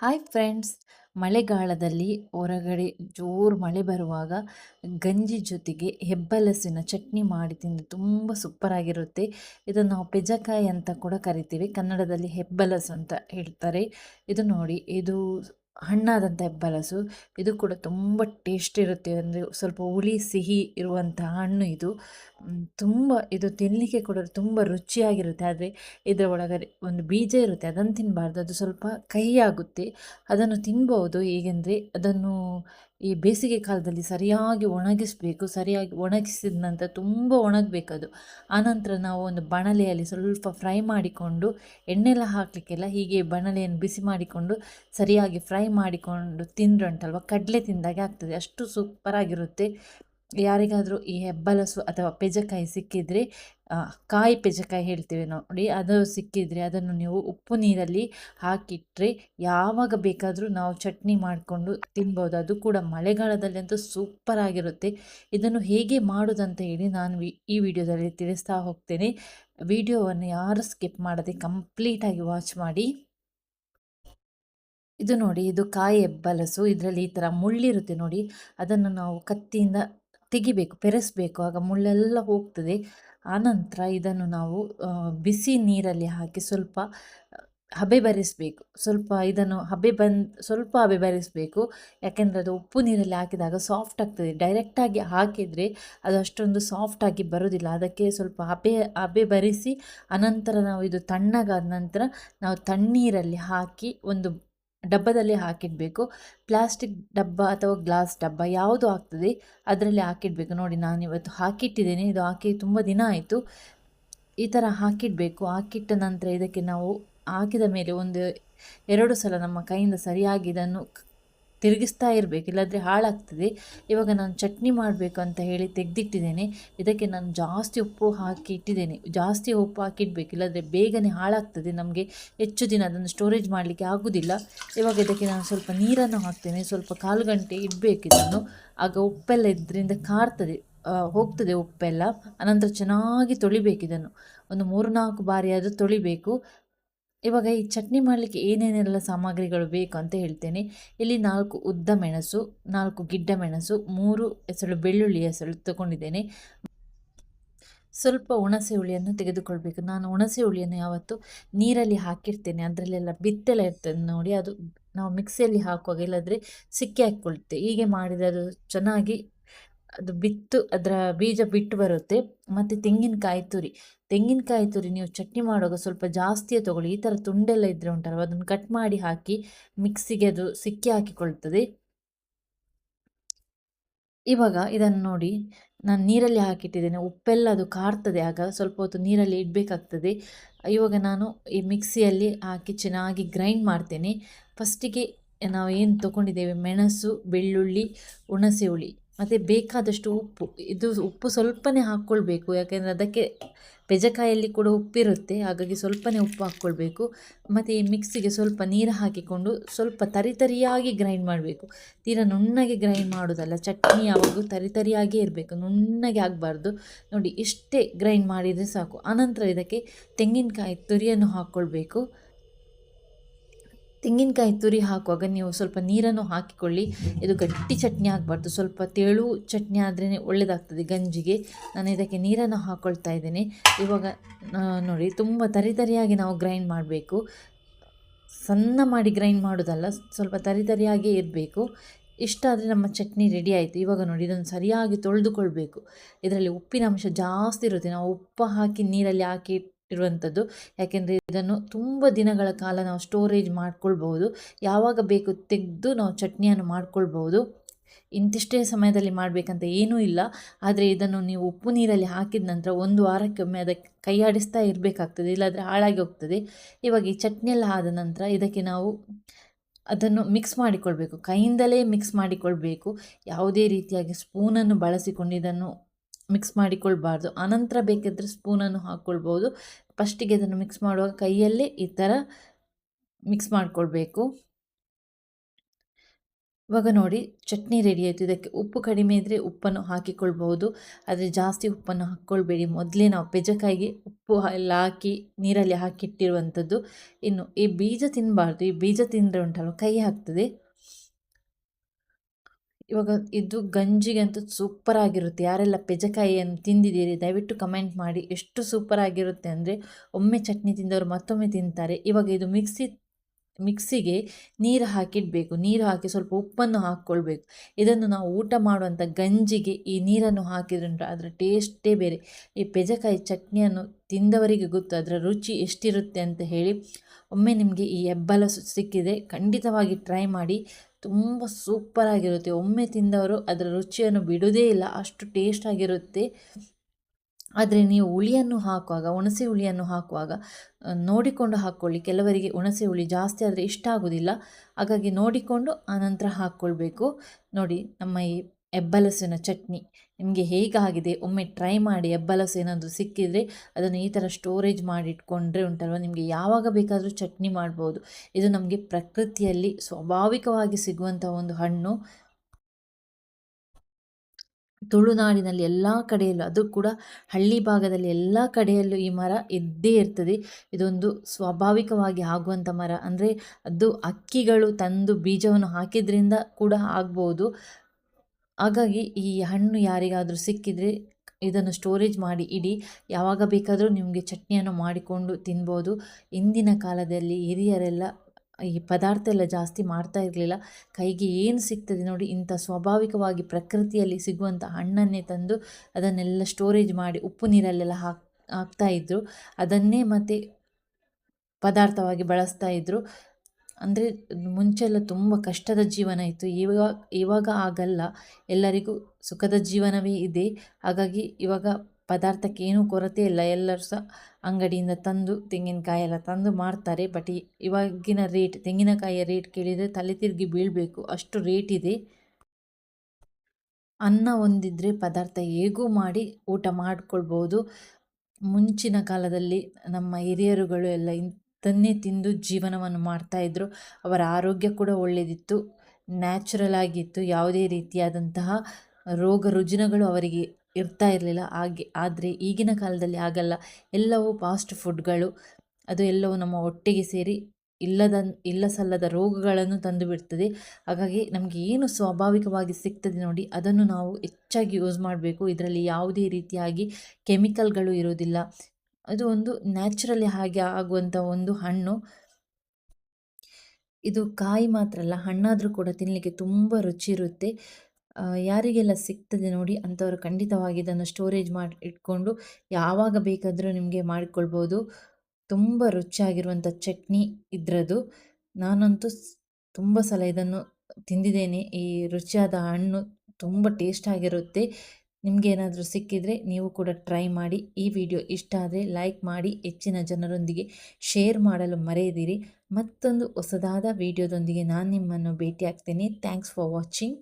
Hi friends ಮಳೆಗಾಲದಲ್ಲಿ ಹೊರಗಡೆ ಜೋರು ಮಳೆ ಬರುವಾಗ ಗಂಜಿ ಜೊತೆಗೆ ಹೆಬ್ಬಲಸಿನ ಚಟ್ನಿ ಮಾಡಿ ತಿಂದು ತುಂಬ ಸೂಪರಾಗಿರುತ್ತೆ ಇದನ್ನು ನಾವು ಪೆಜಕಾಯಿ ಅಂತ ಕೂಡ ಕರಿತೀವಿ. ಕನ್ನಡದಲ್ಲಿ ಹೆಬ್ಬಲಸು ಅಂತ ಹೇಳ್ತಾರೆ. ಇದು ನೋಡಿ, ಇದು ಹಣ್ಣಾದಂಥ ಹೆಬ್ಬಲಸು ಇದು ಕೂಡ ತುಂಬ ಟೇಸ್ಟ್ ಇರುತ್ತೆ. ಅಂದರೆ ಸ್ವಲ್ಪ ಹುಳಿ, ಸಿಹಿ ಇರುವಂಥ ಹಣ್ಣು ಇದು. ತುಂಬ ಇದು ತಿನ್ನಲಿಕ್ಕೆ ಕೂಡ ತುಂಬ ರುಚಿಯಾಗಿರುತ್ತೆ. ಆದರೆ ಇದರ ಒಳಗಡೆ ಒಂದು ಬೀಜ ಇರುತ್ತೆ. ಅದನ್ನು ತಿನ್ನಬಾರ್ದು ಅದು ಸ್ವಲ್ಪ ಕಹಿಯಾಗುತ್ತೆ ಅದನ್ನು ತಿನ್ಬೋದು. ಹೇಗೆಂದರೆ ಅದನ್ನು ಈ ಬೇಸಿಗೆ ಕಾಲದಲ್ಲಿ ಸರಿಯಾಗಿ ಒಣಗಿಸಬೇಕು, ಸರಿಯಾಗಿ ಒಣಗಿಸಿದ ನಂತರ ತುಂಬ ಒಣಗಬೇಕದು. ಆನಂತರ ನಾವು ಒಂದು ಬಣಲೆಯಲ್ಲಿ ಸ್ವಲ್ಪ ಫ್ರೈ ಮಾಡಿಕೊಂಡು ಎಣ್ಣೆಲ್ಲ ಹಾಕಲಿಕ್ಕೆಲ್ಲ ಹೀಗೆ ಬಣಲೆಯನ್ನು ಬಿಸಿ ಮಾಡಿಕೊಂಡು, ಸರಿಯಾಗಿ ಫ್ರೈ ಮಾಡಿಕೊಂಡು ತಿಂದ್ರಂಟಲ್ವ? ಕಡಲೆ ತಿಂದಾಗೆ ಆಗ್ತದೆ. ಅಷ್ಟು ಸೂಪರಾಗಿರುತ್ತೆ. ಯಾರಿಗಾದರೂ ಈ ಹೆಬ್ಬಲಸು ಅಥವಾ ಪೆಜಕಾಯಿ ಸಿಕ್ಕಿದರೆ ಕಾಯಿ ಪೆಜಕಾಯಿ ಹೇಳ್ತೇವೆ ನೋಡಿ, ಅದು ಸಿಕ್ಕಿದರೆ ಅದನ್ನು ನೀವು ಉಪ್ಪು ನೀರಲ್ಲಿ ಹಾಕಿಟ್ಟರೆ ಯಾವಾಗ ಬೇಕಾದರೂ ನಾವು ಚಟ್ನಿ ಮಾಡಿಕೊಂಡು ತಿನ್ಬೋದು. ಅದು ಕೂಡ ಮಳೆಗಾಲದಲ್ಲಿ ಅಂತೂ ಸೂಪರ್ ಆಗಿರುತ್ತೆ ಇದನ್ನು ಹೇಗೆ ಮಾಡೋದಂತ ಹೇಳಿ ನಾನು ಈ ವಿಡಿಯೋದಲ್ಲಿ ತಿಳಿಸ್ತಾ ಹೋಗ್ತೇನೆ. ವಿಡಿಯೋವನ್ನು ಯಾರು ಸ್ಕಿಪ್ ಮಾಡದೆ ಕಂಪ್ಲೀಟಾಗಿ ವಾಚ್ ಮಾಡಿ. ಇದು ನೋಡಿ, ಇದು ಕಾಯಿ ಹೆಬ್ಬಲಸು ಇದರಲ್ಲಿ ಈ ಥರ ಮುಳ್ಳಿರುತ್ತೆ ನೋಡಿ. ಅದನ್ನು ನಾವು ಕತ್ತಿಯಿಂದ ತೆಗಿಬೇಕು ಪೆರೆಸಬೇಕು ಆಗ ಮುಳ್ಳೆಲ್ಲ ಹೋಗ್ತದೆ. ಆನಂತರ ಇದನ್ನು ನಾವು ಬಿಸಿ ನೀರಲ್ಲಿ ಹಾಕಿ ಸ್ವಲ್ಪ ಹಬೆ ಬರೆಸಬೇಕು. ಸ್ವಲ್ಪ ಇದನ್ನು ಹಬೆ ಬಂದು, ಸ್ವಲ್ಪ ಹಬೆ ಬರೆಸಬೇಕು. ಯಾಕೆಂದರೆ ಅದು ಉಪ್ಪು ನೀರಲ್ಲಿ ಹಾಕಿದಾಗ ಸಾಫ್ಟ್ ಆಗ್ತದೆ. ಡೈರೆಕ್ಟಾಗಿ ಹಾಕಿದರೆ ಅದು ಅಷ್ಟೊಂದು ಸಾಫ್ಟಾಗಿ ಬರೋದಿಲ್ಲ. ಅದಕ್ಕೆ ಸ್ವಲ್ಪ ಹಬೆ ಹಬೆ ಬರಿಸಿ, ಅನಂತರ ನಾವು ಇದು ತಣ್ಣಗಾದ ನಂತರ ನಾವು ತಣ್ಣೀರಲ್ಲಿ ಹಾಕಿ ಒಂದು ಡಬ್ಬದಲ್ಲಿ ಹಾಕಿಡಬೇಕು. ಪ್ಲಾಸ್ಟಿಕ್ ಡಬ್ಬ ಅಥವಾ ಗ್ಲಾಸ್ ಡಬ್ಬ ಯಾವುದು ಆಗ್ತದೆ ಅದರಲ್ಲಿ ಹಾಕಿಡಬೇಕು. ನೋಡಿ, ನಾನು ಇವತ್ತು ಹಾಕಿಟ್ಟಿದ್ದೇನೆ. ಇದು ಹಾಕಿ ತುಂಬ ದಿನ ಆಯಿತು. ಈ ಥರ ಹಾಕಿಡಬೇಕು. ಹಾಕಿಟ್ಟ ನಂತರ ಇದಕ್ಕೆ ನಾವು ಹಾಕಿದ ಮೇಲೆ ಒಂದು ಎರಡು ಸಲ ನಮ್ಮ ಕೈಯಿಂದ ಸರಿಯಾಗಿ ಇದನ್ನು ತಿರುಗಿಸ್ತಾ ಇರಬೇಕು, ಇಲ್ಲಾದರೆ ಹಾಳಾಗ್ತದೆ. ಇವಾಗ ನಾನು ಚಟ್ನಿ ಮಾಡಬೇಕು ಅಂತ ಹೇಳಿ ತೆಗೆದಿಟ್ಟಿದ್ದೇನೆ. ಇದಕ್ಕೆ ನಾನು ಜಾಸ್ತಿ ಉಪ್ಪು ಹಾಕಿ ಇಟ್ಟಿದ್ದೇನೆ. ಜಾಸ್ತಿ ಉಪ್ಪು ಹಾಕಿಡಬೇಕು, ಇಲ್ಲಾದರೆ ಬೇಗನೆ ಹಾಳಾಗ್ತದೆ ನಮಗೆ. ಹೆಚ್ಚು ದಿನ ಅದನ್ನು ಸ್ಟೋರೇಜ್ ಮಾಡಲಿಕ್ಕೆ ಆಗೋದಿಲ್ಲ. ಇವಾಗ ಇದಕ್ಕೆ ನಾನು ಸ್ವಲ್ಪ ನೀರನ್ನು ಹಾಕ್ತೇನೆ. ಸ್ವಲ್ಪ ಕಾಲು ಗಂಟೆ ಇಡಬೇಕು ಇದನ್ನು. ಆಗ ಉಪ್ಪೆಲ್ಲ ಇದರಿಂದ ಕಾರ್ತದೆ ಹೋಗ್ತದೆ ಉಪ್ಪೆಲ್ಲ. ಅನಂತರ ಚೆನ್ನಾಗಿ ತೊಳಿಬೇಕು ಇದನ್ನು. ಒಂದು ಮೂರು ನಾಲ್ಕು ಬಾರಿ ಅದು ತೊಳಿಬೇಕು. ಇವಾಗ ಈ ಚಟ್ನಿ ಮಾಡಲಿಕ್ಕೆ ಏನೇನೆಲ್ಲ ಸಾಮಗ್ರಿಗಳು ಬೇಕು ಅಂತ ಹೇಳ್ತೇನೆ. ಇಲ್ಲಿ ನಾಲ್ಕು ಉದ್ದ ಮೆಣಸು, ನಾಲ್ಕು ಗಿಡ್ಡ ಮೆಣಸು, ಮೂರು ಹೆಸಳು ಬೆಳ್ಳುಳ್ಳಿ ಹೆಸಳು ತಗೊಂಡಿದ್ದೇನೆ. ಸ್ವಲ್ಪ ಹುಣಸೆ ಹುಳಿಯನ್ನು ತೆಗೆದುಕೊಳ್ಬೇಕು. ನಾನು ಹುಣಸೆ ಹುಳಿಯನ್ನು ಯಾವತ್ತು ನೀರಲ್ಲಿ ಹಾಕಿರ್ತೇನೆ. ಅದರಲ್ಲೆಲ್ಲ ಬಿತ್ತೆಲ್ಲ ಇರ್ತದೆ ನೋಡಿ, ಅದು ನಾವು ಮಿಕ್ಸಿಯಲ್ಲಿ ಹಾಕುವಾಗ ಇಲ್ಲಾದರೆ ಸಿಕ್ಕಿ ಹಾಕ್ಕೊಳ್ತೇವೆ. ಹೀಗೆ ಮಾಡಿದರೆ ಚೆನ್ನಾಗಿ ಅದು ಬಿತ್ತು, ಅದರ ಬೀಜ ಬಿಟ್ಟು ಬರುತ್ತೆ. ಮತ್ತು ತೆಂಗಿನಕಾಯಿ ತುರಿ. ತೆಂಗಿನಕಾಯಿ ತುರಿ ನೀವು ಚಟ್ನಿ ಮಾಡುವಾಗ ಸ್ವಲ್ಪ ಜಾಸ್ತಿಯೇ ತೊಗೊಳ್ಳಿ. ಈ ಥರ ತುಂಡೆಲ್ಲ ಇದ್ದರೆ ಉಂಟಲ್ವ? ಅದನ್ನು ಕಟ್ ಮಾಡಿ ಹಾಕಿ ಮಿಕ್ಸಿಗೆ ಅದು ಸಿಕ್ಕಿ ಹಾಕಿಕೊಳ್ತದೆ. ಇವಾಗ ಇದನ್ನು ನೋಡಿ, ನಾನು ನೀರಲ್ಲಿ ಹಾಕಿಟ್ಟಿದ್ದೇನೆ. ಉಪ್ಪೆಲ್ಲ ಅದು ಕಾರ್ತದೆ. ಆಗ ಸ್ವಲ್ಪ ಹೊತ್ತು ನೀರಲ್ಲಿ ಇಡಬೇಕಾಗ್ತದೆ. ಇವಾಗ ನಾನು ಈ ಮಿಕ್ಸಿಯಲ್ಲಿ ಹಾಕಿ ಚೆನ್ನಾಗಿ ಗ್ರೈಂಡ್ ಮಾಡ್ತೇನೆ. ಫಸ್ಟಿಗೆ ನಾವು ಏನು ತೊಗೊಂಡಿದ್ದೇವೆ? ಮೆಣಸು, ಬೆಳ್ಳುಳ್ಳಿ, ಹುಣಸೆ ಹುಳಿ. ಮತ್ತು ಬೇಕಾದಷ್ಟು ಉಪ್ಪು, ಇದು ಉಪ್ಪು ಸ್ವಲ್ಪನೇ ಹಾಕ್ಕೊಳ್ಬೇಕು. ಯಾಕೆಂದರೆ ಅದಕ್ಕೆ ಬೆಜಕಾಯಲ್ಲಿ ಕೂಡ ಉಪ್ಪಿರುತ್ತೆ. ಹಾಗಾಗಿ ಸ್ವಲ್ಪನೇ ಉಪ್ಪು ಹಾಕ್ಕೊಳ್ಬೇಕು. ಮತ್ತು ಈ ಮಿಕ್ಸಿಗೆ ಸ್ವಲ್ಪ ನೀರು ಹಾಕಿಕೊಂಡು ಸ್ವಲ್ಪ ತರಿತರಿಯಾಗಿ ಗ್ರೈಂಡ್ ಮಾಡಬೇಕು. ತೀರಾ ನುಣ್ಣಗೆ ಗ್ರೈಂಡ್ ಮಾಡೋದಲ್ಲ, ಚಟ್ನಿ ಯಾವಾಗಲೂ ತರಿತರಿಯಾಗೇ ಇರಬೇಕು. ನುಣ್ಣಗೆ ಆಗಬಾರ್ದು. ನೋಡಿ, ಇಷ್ಟೇ ಗ್ರೈಂಡ್ ಮಾಡಿದರೆ ಸಾಕು. ಆನಂತರ ಇದಕ್ಕೆ ತೆಂಗಿನಕಾಯಿ ತುರಿಯನ್ನು ಹಾಕ್ಕೊಳ್ಬೇಕು. ತೆಂಗಿನಕಾಯಿ ತುರಿ ಹಾಕುವಾಗ ನೀವು ಸ್ವಲ್ಪ ನೀರನ್ನು ಹಾಕಿಕೊಳ್ಳಿ. ಇದು ಗಟ್ಟಿ ಚಟ್ನಿ ಆಗಬಾರ್ದು. ಸ್ವಲ್ಪ ತೆಳು ಚಟ್ನಿ ಆದ್ರೇ ಒಳ್ಳೆಯದಾಗ್ತದೆ ಗಂಜಿಗೆ. ನಾನು ಇದಕ್ಕೆ ನೀರನ್ನು ಹಾಕ್ಕೊಳ್ತಾ ಇದ್ದೇನೆ. ಇವಾಗ ನೋಡಿ, ತುಂಬ ತರಿತರಿಯಾಗಿ ನಾವು ಗ್ರೈಂಡ್ ಮಾಡಬೇಕು. ಸಣ್ಣ ಮಾಡಿ ಗ್ರೈಂಡ್ ಮಾಡೋದಲ್ಲ, ಸ್ವಲ್ಪ ತರಿತರಿಯಾಗೇ ಇರಬೇಕು. ಇಷ್ಟಾದರೆ ನಮ್ಮ ಚಟ್ನಿ ರೆಡಿ ಆಯಿತು. ಇವಾಗ ನೋಡಿ, ಇದನ್ನು ಸರಿಯಾಗಿ ತೊಳೆದುಕೊಳ್ಬೇಕು. ಇದರಲ್ಲಿ ಉಪ್ಪಿನ ಅಂಶ ಜಾಸ್ತಿ ಇರುತ್ತೆ. ನಾವು ಉಪ್ಪು ಹಾಕಿ ನೀರಲ್ಲಿ ಹಾಕಿ ಇರುವಂಥದ್ದು. ಯಾಕೆಂದರೆ ಇದನ್ನು ತುಂಬ ದಿನಗಳ ಕಾಲ ನಾವು ಸ್ಟೋರೇಜ್ ಮಾಡ್ಕೊಳ್ಬೋದು ಯಾವಾಗ ಬೇಕು ತೆಗೆದು ನಾವು ಚಟ್ನಿಯನ್ನು ಮಾಡ್ಕೊಳ್ಬೋದು ಇಂತಿಷ್ಟೇ ಸಮಯದಲ್ಲಿ ಮಾಡಬೇಕಂತ ಏನೂ ಇಲ್ಲ. ಆದರೆ ಇದನ್ನು ನೀವು ಉಪ್ಪು ನೀರಲ್ಲಿ ಹಾಕಿದ ನಂತರ ಒಂದು ವಾರಕ್ಕೊಮ್ಮೆ ಅದಕ್ಕೆ ಕೈಯಾಡಿಸ್ತಾ ಇರಬೇಕಾಗ್ತದೆ, ಇಲ್ಲಾಂದರೆ ಹಾಳಾಗಿ ಹೋಗ್ತದೆ. ಇವಾಗ ಈ ಚಟ್ನಿ ಎಲ್ಲ ಆದ ನಂತರ ಇದಕ್ಕೆ ನಾವು ಅದನ್ನು ಮಿಕ್ಸ್ ಮಾಡಿಕೊಳ್ಬೇಕು. ಕೈಯಿಂದಲೇ ಮಿಕ್ಸ್ ಮಾಡಿಕೊಳ್ಬೇಕು. ಯಾವುದೇ ರೀತಿಯಾಗಿ ಸ್ಪೂನನ್ನು ಬಳಸಿಕೊಂಡು ಇದನ್ನು ಮಿಕ್ಸ್ ಮಾಡಿಕೊಳ್ಬಾರ್ದು. ಆನಂತರ ಬೇಕಿದ್ದರೆ ಸ್ಪೂನನ್ನು ಹಾಕ್ಕೊಳ್ಬೋದು ಫಸ್ಟಿಗೆ ಅದನ್ನು ಮಿಕ್ಸ್ ಮಾಡುವಾಗ ಕೈಯಲ್ಲೇ ಈ ಥರ ಮಿಕ್ಸ್ ಮಾಡಿಕೊಳ್ಬೇಕು. ಇವಾಗ ನೋಡಿ, ಚಟ್ನಿ ರೆಡಿ ಆಯಿತು. ಇದಕ್ಕೆ ಉಪ್ಪು ಕಡಿಮೆ ಇದ್ದರೆ ಉಪ್ಪನ್ನು ಹಾಕಿಕೊಳ್ಬಹುದು. ಆದರೆ ಜಾಸ್ತಿ ಉಪ್ಪನ್ನು ಹಾಕ್ಕೊಳ್ಬೇಡಿ. ಮೊದಲೇ ನಾವು ಪೆಜಕಾಯಿಗೆ ಉಪ್ಪು ಎಲ್ಲ ಹಾಕಿ, ನೀರಲ್ಲಿ ಹಾಕಿಟ್ಟಿರುವಂಥದ್ದು. ಇನ್ನು ಈ ಬೀಜ ತಿನ್ನಬಾರ್ದು ಈ ಬೀಜ ತಿಂದರೆ ಉಂಟಲ್ಲ ಕೈ ಹಾಕ್ತದೆ. ಇವಾಗ ಇದು ಗಂಜಿಗಂತೂ ಸೂಪರ್ ಆಗಿರುತ್ತೆ. ಯಾರೆಲ್ಲ ಪೆಜಕಾಯಿಯನ್ನು ತಿಂದಿದ್ದೀರಿ, ದಯವಿಟ್ಟು ಕಮೆಂಟ್ ಮಾಡಿ ಎಷ್ಟು ಸೂಪರ್ ಆಗಿರುತ್ತೆ ಅಂದರೆ ಒಮ್ಮೆ ಚಟ್ನಿ ತಿಂದವರು ಮತ್ತೊಮ್ಮೆ ತಿಂತಾರೆ. ಇವಾಗ ಇದು ಮಿಕ್ಸಿ, ಮಿಕ್ಸಿಗೆ ನೀರು ಹಾಕಿಡಬೇಕು. ನೀರು ಹಾಕಿ ಸ್ವಲ್ಪ ಉಪ್ಪನ್ನು ಹಾಕ್ಕೊಳ್ಬೇಕು. ಇದನ್ನು ನಾವು ಊಟ ಮಾಡುವಂಥ ಗಂಜಿಗೆ ಈ ನೀರನ್ನು ಹಾಕಿದ್ರೆ ಅದರ ಟೇಸ್ಟೇ ಬೇರೆ. ಈ ಪೆಜಕಾಯಿ ಚಟ್ನಿಯನ್ನು ತಿಂದವರಿಗೆ ಗೊತ್ತು, ಅದರ ರುಚಿ ಎಷ್ಟಿರುತ್ತೆ ಅಂತ ಹೇಳಿ ಒಮ್ಮೆ ನಿಮಗೆ ಈ ಹೆಬ್ಬಲಸು ಸಿಕ್ಕಿದೆ. ಖಂಡಿತವಾಗಿ ಟ್ರೈ ಮಾಡಿ. ತುಂಬ ಸೂಪರಾಗಿರುತ್ತೆ ಒಮ್ಮೆ ತಿಂದವರು ಅದರ ರುಚಿಯನ್ನು ಬಿಡೋದೇ ಇಲ್ಲ. ಅಷ್ಟು ಟೇಸ್ಟಾಗಿರುತ್ತೆ ಆದರೆ ನೀವು ಹುಳಿಯನ್ನು ಹಾಕುವಾಗ, ಹುಣಸೆ ಹುಳಿಯನ್ನು ಹಾಕುವಾಗ ನೋಡಿಕೊಂಡು ಹಾಕ್ಕೊಳ್ಳಿ. ಕೆಲವರಿಗೆ ಹುಣಸೆ ಹುಳಿ ಜಾಸ್ತಿ ಆದರೆ ಇಷ್ಟ ಆಗೋದಿಲ್ಲ. ಹಾಗಾಗಿ ನೋಡಿಕೊಂಡು ಆನಂತರ ಹಾಕ್ಕೊಳ್ಬೇಕು. ನೋಡಿ, ನಮ್ಮ ಈ ಎಬ್ಬಲಸಿನ ಚಟ್ನಿ. ನಿಮಗೆ ಹೇಗಾಗಿದೆ? ಒಮ್ಮೆ ಟ್ರೈ ಮಾಡಿ ಎಬ್ಬಲಸು ಏನಾದರೂ ಸಿಕ್ಕಿದರೆ ಅದನ್ನು ಈ ಥರ ಸ್ಟೋರೇಜ್ ಮಾಡಿ ಇಟ್ಕೊಂಡ್ರೆ ಉಂಟಲ್ವ? ನಿಮಗೆ ಯಾವಾಗ ಬೇಕಾದರೂ ಚಟ್ನಿ ಮಾಡ್ಬೋದು. ಇದು ನಮಗೆ ಪ್ರಕೃತಿಯಲ್ಲಿ ಸ್ವಾಭಾವಿಕವಾಗಿ ಸಿಗುವಂಥ ಒಂದು ಹಣ್ಣು. ತುಳುನಾಡಿನಲ್ಲಿ ಎಲ್ಲ ಕಡೆಯಲ್ಲೂ, ಅದು ಕೂಡ ಹಳ್ಳಿ ಭಾಗದಲ್ಲಿ ಎಲ್ಲ ಕಡೆಯಲ್ಲೂ ಈ ಮರ ಇದ್ದೇ ಇರ್ತದೆ. ಇದೊಂದು ಸ್ವಾಭಾವಿಕವಾಗಿ ಆಗುವಂಥ ಮರ. ಅಂದರೆ ಅದು ಅಕ್ಕಿಗಳು ತಂದು ಬೀಜವನ್ನು ಹಾಕಿದ್ರಿಂದ ಕೂಡ ಆಗ್ಬೋದು. ಹಾಗಾಗಿ ಈ ಹಣ್ಣು ಯಾರಿಗಾದರೂ ಸಿಕ್ಕಿದರೆ ಇದನ್ನು ಸ್ಟೋರೇಜ್ ಮಾಡಿ ಇಡಿ. ಯಾವಾಗ ಬೇಕಾದರೂ ನಿಮಗೆ ಚಟ್ನಿಯನ್ನು ಮಾಡಿಕೊಂಡು ತಿನ್ಬೋದು. ಇಂದಿನ ಕಾಲದಲ್ಲಿ ಹಿರಿಯರೆಲ್ಲ ಈ ಪದಾರ್ಥ ಎಲ್ಲ ಜಾಸ್ತಿ ಮಾಡ್ತಾ ಇರಲಿಲ್ಲ. ಕೈಗೆ ಏನು ಸಿಗ್ತದೆ ನೋಡಿ, ಇಂಥ ಸ್ವಾಭಾವಿಕವಾಗಿ ಪ್ರಕೃತಿಯಲ್ಲಿ ಸಿಗುವಂಥ ಹಣ್ಣನ್ನೇ ತಂದು ಅದನ್ನೆಲ್ಲ ಸ್ಟೋರೇಜ್ ಮಾಡಿ ಉಪ್ಪು ನೀರಲ್ಲೆಲ್ಲ ಹಾಕ್ ಹಾಕ್ತಾಯಿದ್ರು ಅದನ್ನೇ ಮತ್ತು ಪದಾರ್ಥವಾಗಿ ಬಳಸ್ತಾ ಇದ್ದರು ಅಂದರೆ ಮುಂಚೆಲ್ಲ ತುಂಬ ಕಷ್ಟದ ಜೀವನ ಇತ್ತು. ಇವಾಗ ಇವಾಗ ಆಗಲ್ಲ. ಎಲ್ಲರಿಗೂ ಸುಖದ ಜೀವನವೇ ಇದೆ. ಹಾಗಾಗಿ ಇವಾಗ ಪದಾರ್ಥಕ್ಕೆ ಏನೂ ಕೊರತೆ ಇಲ್ಲ. ಎಲ್ಲರೂ ಸಹ ಅಂಗಡಿಯಿಂದ ತಂದು ತೆಂಗಿನಕಾಯಿ ಎಲ್ಲ ತಂದು ಮಾಡ್ತಾರೆ ಬಟ್ ಇವಾಗಿನ ರೇಟ್ ತೆಂಗಿನಕಾಯಿಯ ರೇಟ್ ಕೇಳಿದರೆ ತಲೆ ತಿರುಗಿ ಬೀಳಬೇಕು. ಅಷ್ಟು ರೇಟ್ ಇದೆ. ಅನ್ನ ಒಂದಿದ್ದರೆ ಪದಾರ್ಥ ಹೇಗೂ ಮಾಡಿ ಊಟ ಮಾಡಿಕೊಳ್ಬೋದು. ಮುಂಚಿನ ಕಾಲದಲ್ಲಿ ನಮ್ಮ ಹಿರಿಯರುಗಳು ಎಲ್ಲ ಇಂಥನ್ನೇ ತಿಂದು ಜೀವನವನ್ನು ಮಾಡ್ತಾಯಿದ್ರು ಅವರ ಆರೋಗ್ಯ ಕೂಡ ಒಳ್ಳೆಯದಿತ್ತು ನ್ಯಾಚುರಲ್ ಆಗಿತ್ತು. ಯಾವುದೇ ರೀತಿಯಾದಂತಹ ರೋಗ ರುಜಿನಗಳು ಅವರಿಗೆ ಇರ್ತಾ ಇರಲಿಲ್ಲ. ಹಾಗೆ, ಆದರೆ ಈಗಿನ ಕಾಲದಲ್ಲಿ ಆಗಲ್ಲ ಎಲ್ಲವೂ ಫಾಸ್ಟ್ ಫುಡ್ಗಳು, ಅದು ಎಲ್ಲವೂ ನಮ್ಮ ಒಟ್ಟಿಗೆ ಸೇರಿ ಇಲ್ಲದ ಇಲ್ಲ ಸಲ್ಲದ ರೋಗಗಳನ್ನು ತಂದು ಬಿಡ್ತದೆ. ಹಾಗಾಗಿ ನಮಗೆ ಏನು ಸ್ವಾಭಾವಿಕವಾಗಿ ಸಿಗ್ತದೆ ನೋಡಿ, ಅದನ್ನು ನಾವು ಹೆಚ್ಚಾಗಿ ಯೂಸ್ ಮಾಡಬೇಕು. ಇದರಲ್ಲಿ ಯಾವುದೇ ರೀತಿಯಾಗಿ ಕೆಮಿಕಲ್ಗಳು ಇರೋದಿಲ್ಲ ಅದು ಒಂದು ನ್ಯಾಚುರಲಿ ಹಾಗೆ ಆಗುವಂಥ ಒಂದು ಹಣ್ಣು. ಇದು ಕಾಯಿ ಮಾತ್ರ ಅಲ್ಲ, ಹಣ್ಣಾದರೂ ಕೂಡ ತಿನ್ನಲಿಕ್ಕೆ ತುಂಬ ರುಚಿ ಇರುತ್ತೆ. ಯಾರಿಗೆಲ್ಲ ಸಿಗ್ತದೆ ನೋಡಿ, ಅಂಥವರು ಖಂಡಿತವಾಗಿ ಇದನ್ನು ಸ್ಟೋರೇಜ್ ಮಾಡಿ ಇಟ್ಕೊಂಡು ಯಾವಾಗ ಬೇಕಾದರೂ ನಿಮಗೆ ಮಾಡಿಕೊಳ್ಬೋದು. ತುಂಬ ರುಚಿಯಾಗಿರುವಂಥ ಚಟ್ನಿ ಇದ್ರದು ನಾನಂತೂ ತುಂಬ ಸಲ ಇದನ್ನು ತಿಂದಿದ್ದೇನೆ. ಈ ರುಚಿಯಾದ ಹಣ್ಣು ತುಂಬ ಟೇಸ್ಟ್ ಆಗಿರುತ್ತೆ. ನಿಮಗೇನಾದರೂ ಸಿಕ್ಕಿದರೆ ನೀವು ಕೂಡ ಟ್ರೈ ಮಾಡಿ. ಈ ವಿಡಿಯೋ ಇಷ್ಟ ಆದರೆ ಲೈಕ್ ಮಾಡಿ, ಹೆಚ್ಚಿನ ಜನರೊಂದಿಗೆ ಶೇರ್ ಮಾಡಲು ಮರೆಯದಿರಿ. ಮತ್ತೊಂದು ಹೊಸದಾದ ವಿಡಿಯೋದೊಂದಿಗೆ ನಾನು ನಿಮ್ಮನ್ನು ಭೇಟಿ ಆಗ್ತೇನೆ ಥ್ಯಾಂಕ್ಸ್ ಫಾರ್ ವಾಚಿಂಗ್